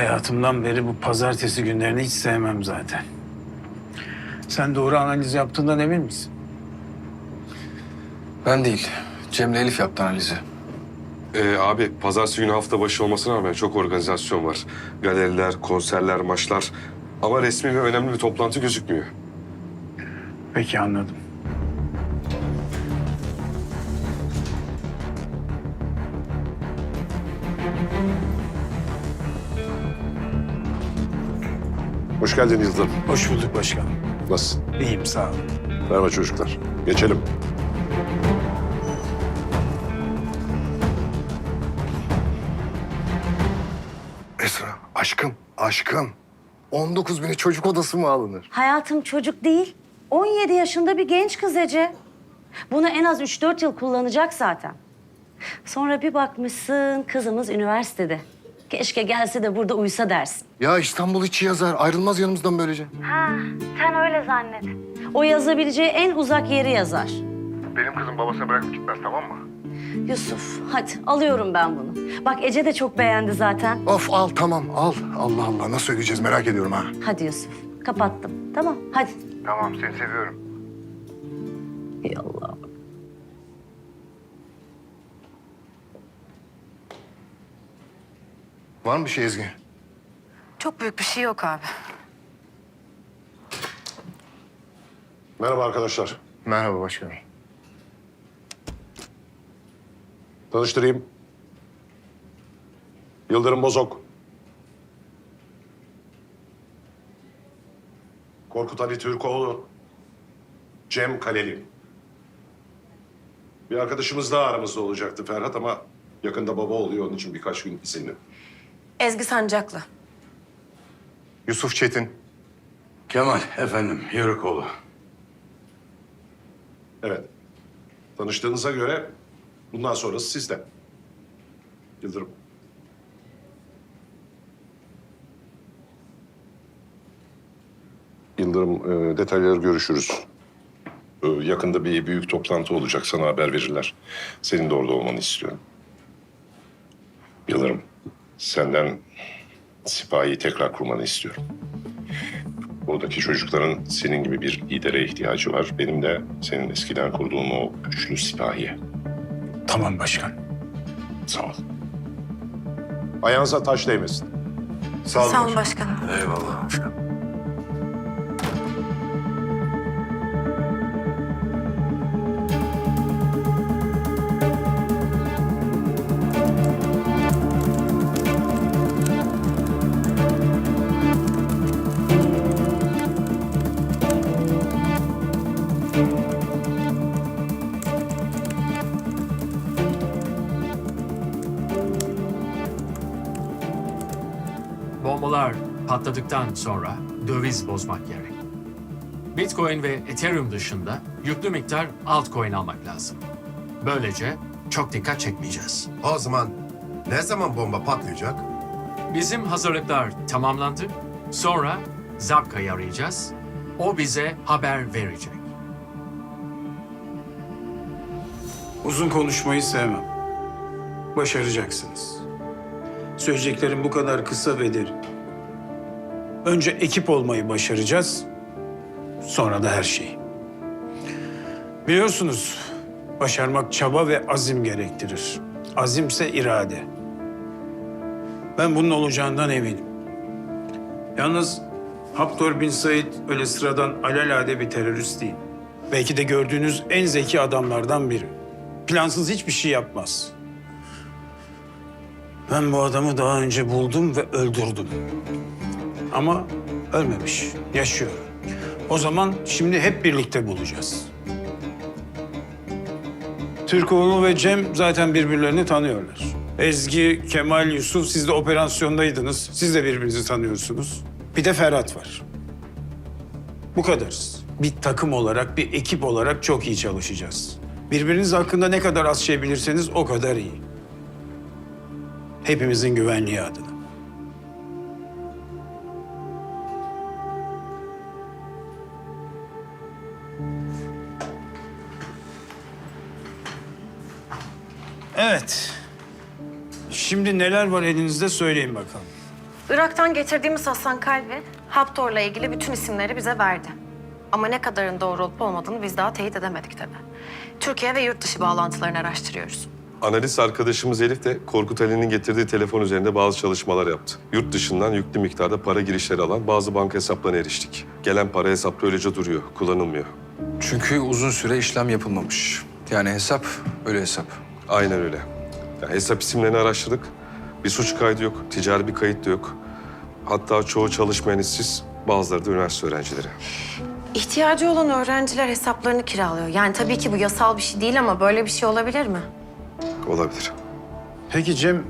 Hayatımdan beri bu pazartesi günlerini hiç sevmem zaten. Sen doğru analiz yaptığından emin misin? Ben değil. Cem'le Elif yaptı analizi. Ee, abi pazartesi günü hafta başı olmasına rağmen çok organizasyon var. Galeriler, konserler, maçlar. Ama resmi ve önemli bir toplantı gözükmüyor. Peki anladım. Hoş geldin Yıldırım. Hoş bulduk başkanım. Nasılsın? İyiyim sağ olun. Merhaba çocuklar. Geçelim. Esra, aşkım, aşkım. 19 bine çocuk odası mı alınır? Hayatım çocuk değil. 17 yaşında bir genç kız Ece. Bunu en az 3-4 yıl kullanacak zaten. Sonra bir bakmışsın kızımız üniversitede. Keşke gelse de burada uyusa dersin. Ya İstanbul içi yazar. Ayrılmaz yanımızdan böylece. Ha, sen öyle zannet. O yazabileceği en uzak yeri yazar. Benim kızım babasına bırakıp gitmez tamam mı? Yusuf, hadi alıyorum ben bunu. Bak Ece de çok beğendi zaten. Of al tamam al. Allah Allah nasıl ödeyeceğiz merak ediyorum ha. Hadi Yusuf, kapattım. Tamam, hadi. Tamam seni seviyorum. Ey Allah. Var mı bir şey Ezgi? Çok büyük bir şey yok abi. Merhaba arkadaşlar. Merhaba başkanım. Tanıştırayım. Yıldırım Bozok. Korkut Ali Türkoğlu. Cem Kaleli. Bir arkadaşımız daha aramızda olacaktı Ferhat ama yakında baba oluyor onun için birkaç gün izinli. Ezgi Sancaklı. Yusuf Çetin. Kemal efendim Yörükoğlu. Evet. Tanıştığınıza göre bundan sonrası sizde. Yıldırım. Yıldırım, e, detayları görüşürüz. E, yakında bir büyük toplantı olacak. Sana haber verirler. Senin de orada olmanı istiyorum. Yıldırım, senden sipahi tekrar kurmanı istiyorum. Oradaki çocukların senin gibi bir lidere ihtiyacı var. Benim de senin eskiden kurduğun o güçlü sipahiye. Tamam başkan. Sağ ol. Ayağınıza taş değmesin. Sağ olun. Sağ olun başkanım. Eyvallah başkanım. Bombalar patladıktan sonra döviz bozmak gerek. Bitcoin ve Ethereum dışında yüklü miktar altcoin almak lazım. Böylece çok dikkat çekmeyeceğiz. O zaman ne zaman bomba patlayacak? Bizim hazırlıklar tamamlandı. Sonra Zapka'yı arayacağız. O bize haber verecek. Uzun konuşmayı sevmem. Başaracaksınız. Söyleyeceklerim bu kadar kısa derin. Önce ekip olmayı başaracağız. Sonra da her şeyi. Biliyorsunuz başarmak çaba ve azim gerektirir. Azimse irade. Ben bunun olacağından eminim. Yalnız Haptor bin Said öyle sıradan alelade bir terörist değil. Belki de gördüğünüz en zeki adamlardan biri. Plansız hiçbir şey yapmaz. Ben bu adamı daha önce buldum ve öldürdüm. Ama ölmemiş, yaşıyor. O zaman şimdi hep birlikte bulacağız. Türkoğlu ve Cem zaten birbirlerini tanıyorlar. Ezgi, Kemal, Yusuf siz de operasyondaydınız. Siz de birbirinizi tanıyorsunuz. Bir de Ferhat var. Bu kadarız. Bir takım olarak, bir ekip olarak çok iyi çalışacağız. Birbiriniz hakkında ne kadar az şey bilirseniz o kadar iyi. Hepimizin güvenliği adına. Evet. Şimdi neler var elinizde söyleyin bakalım. Irak'tan getirdiğimiz Hasan Kalbi, Haptor'la ilgili bütün isimleri bize verdi. Ama ne kadarın doğru olup olmadığını biz daha teyit edemedik tabii. Türkiye ve yurt dışı bağlantılarını araştırıyoruz. Analist arkadaşımız Elif de Korkut Ali'nin getirdiği telefon üzerinde bazı çalışmalar yaptı. Yurt dışından yüklü miktarda para girişleri alan bazı banka hesaplarına eriştik. Gelen para hesapta öylece duruyor, kullanılmıyor. Çünkü uzun süre işlem yapılmamış. Yani hesap öyle hesap. Aynen öyle. Ya hesap isimlerini araştırdık. Bir suç kaydı yok, ticari bir kayıt da yok. Hatta çoğu çalışmayan işsiz, bazıları da üniversite öğrencileri. İhtiyacı olan öğrenciler hesaplarını kiralıyor. Yani tabii ki bu yasal bir şey değil ama böyle bir şey olabilir mi? Olabilir. Peki Cem,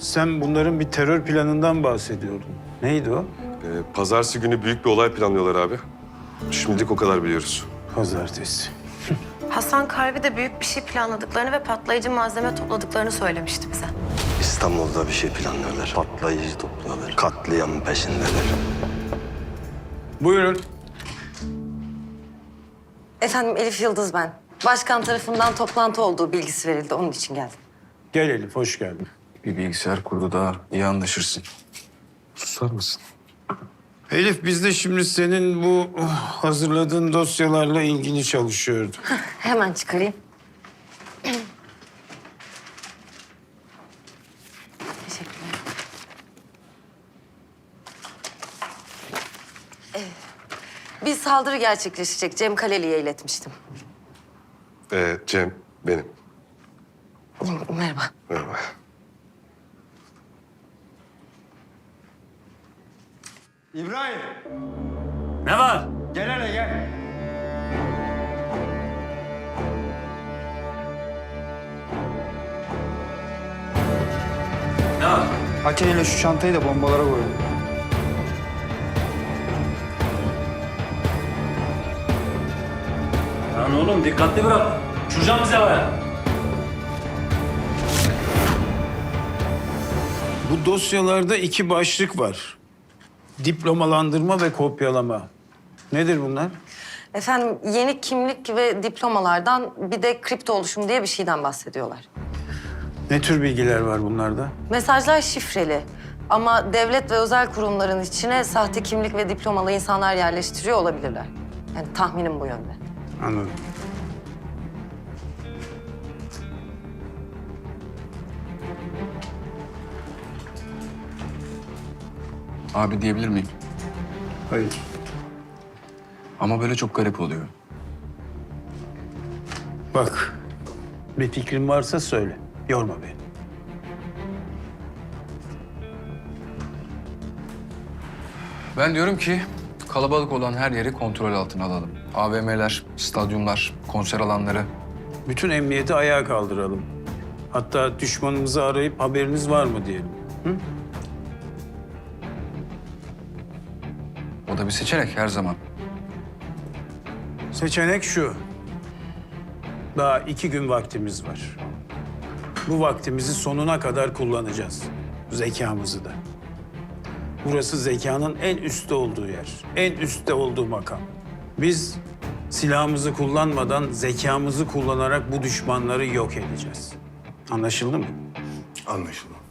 sen bunların bir terör planından bahsediyordun. Neydi o? Ee, pazartesi günü büyük bir olay planlıyorlar abi. Şimdilik o kadar biliyoruz. Pazartesi. Hasan Kalbi de büyük bir şey planladıklarını ve patlayıcı malzeme topladıklarını söylemişti bize. İstanbul'da bir şey planlıyorlar. Patlayıcı topluyorlar. Katliam peşindeler. Buyurun. Efendim Elif Yıldız ben. Başkan tarafından toplantı olduğu bilgisi verildi. Onun için geldim. Gel Elif, hoş geldin. Bir bilgisayar kurdu daha iyi anlaşırsın. Susar mısın? Elif, biz de şimdi senin bu hazırladığın dosyalarla ilgili çalışıyorduk. Hemen çıkarayım. Teşekkürler. Evet. Bir saldırı gerçekleşecek. Cem Kaleli'ye iletmiştim. Ee, Cem, benim. Merhaba. Merhaba. İbrahim, Ne var? gel hele gel. Ne var? Aceleyle şu çantayı da bombalara koyun. Lan oğlum dikkatli bırak. Uçuracağım bize havaya. Bu dosyalarda iki başlık var. Diplomalandırma ve kopyalama. Nedir bunlar? Efendim yeni kimlik ve diplomalardan bir de kripto oluşum diye bir şeyden bahsediyorlar. Ne tür bilgiler var bunlarda? Mesajlar şifreli ama devlet ve özel kurumların içine sahte kimlik ve diplomalı insanlar yerleştiriyor olabilirler. Yani tahminim bu yönde. Anladım. Abi diyebilir miyim? Hayır. Ama böyle çok garip oluyor. Bak, bir fikrin varsa söyle. Yorma beni. Ben diyorum ki kalabalık olan her yeri kontrol altına alalım. AVM'ler, stadyumlar, konser alanları. Bütün emniyeti ayağa kaldıralım. Hatta düşmanımızı arayıp haberiniz var mı diyelim. O da bir seçenek her zaman. Seçenek şu. Daha iki gün vaktimiz var. Bu vaktimizi sonuna kadar kullanacağız. Zekamızı da. Burası zekanın en üstte olduğu yer. En üstte olduğu makam. Biz silahımızı kullanmadan zekamızı kullanarak bu düşmanları yok edeceğiz. Anlaşıldı mı? Anlaşıldı.